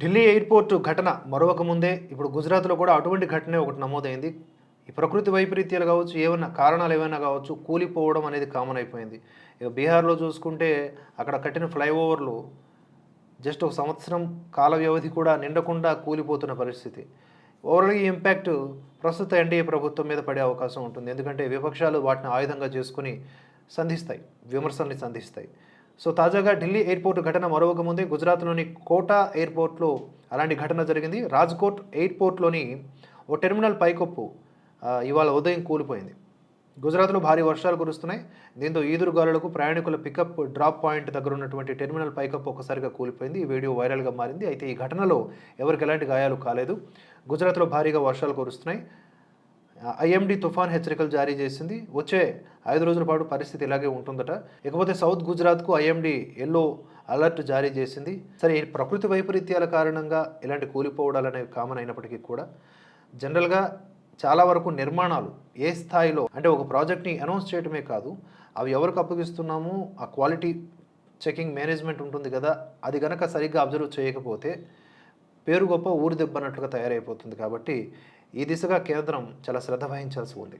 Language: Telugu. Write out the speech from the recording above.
ఢిల్లీ ఎయిర్పోర్ట్ ఘటన మరొక ముందే. ఇప్పుడు గుజరాత్లో కూడా అటువంటి ఘటనే ఒకటి నమోదైంది. ఈ ప్రకృతి వైపరీత్యాలు కావచ్చు ఏమైనా కారణాలు ఏమైనా కావచ్చు కూలిపోవడం అనేది కామన్ అయిపోయింది. ఇక బీహార్లో చూసుకుంటే అక్కడ కట్టిన ఫ్లైఓవర్లు జస్ట్ ఒక సంవత్సరం కాల వ్యవధి కూడా నిండకుండా కూలిపోతున్న పరిస్థితి. ఓవరాల్గా ఈ ఇంపాక్ట్ ప్రస్తుత ఎన్డీఏ ప్రభుత్వం మీద పడే అవకాశం ఉంటుంది. ఎందుకంటే విపక్షాలు వాటిని ఆయుధంగా చేసుకుని సంధిస్తాయి విమర్శల్ని సంధిస్తాయి. సో తాజాగా ఢిల్లీ ఎయిర్పోర్ట్ ఘటన మరొక ముందే గుజరాత్లోని కోటా ఎయిర్పోర్ట్లో అలాంటి ఘటన జరిగింది. రాజ్కోట్ ఎయిర్పోర్ట్లోని ఓ టెర్మినల్ పైకప్పు ఇవాళ ఉదయం కూలిపోయింది. గుజరాత్లో భారీ వర్షాలు కురుస్తున్నాయి. దీంతో ఈదురుగాలులకు ప్రయాణికుల పికప్ డ్రాప్ పాయింట్ దగ్గర ఉన్నటువంటి టెర్మినల్ పైకప్పు ఒక్కసారిగా కూలిపోయింది. ఈ వీడియో వైరల్గా మారింది. అయితే ఈ ఘటనలో ఎవరికి ఎలాంటి గాయాలు కాలేదు. గుజరాత్లో భారీగా వర్షాలు కురుస్తున్నాయి. ఐఎండి తుఫాన్ హెచ్చరికలు జారీ చేసింది. వచ్చే ఐదు రోజుల పాటు పరిస్థితి ఇలాగే ఉంటుందట. ఇకపోతే సౌత్ గుజరాత్కు ఐఎండి ఎల్లో అలర్ట్ జారీ చేసింది. సరే ప్రకృతి వైపరీత్యాల కారణంగా ఇలాంటి కూలిపోవడాలు అనేవి కామన్ అయినప్పటికీ కూడా జనరల్గా చాలా వరకు నిర్మాణాలు ఏ స్థాయిలో అంటే ఒక ప్రాజెక్ట్ని అనౌన్స్ చేయడమే కాదు అవి ఎవరికి అప్పగిస్తున్నాము ఆ క్వాలిటీ చెకింగ్ మేనేజ్మెంట్ ఉంటుంది కదా అది కనుక సరిగ్గా అబ్జర్వ్ చేయకపోతే పేరు గొప్ప ఊరు దెబ్బన్నట్లుగా తయారైపోతుంది కాబట్టి ఈ దిశగా కేంద్రం చాలా శ్రద్ధ వహించాల్సి ఉంది.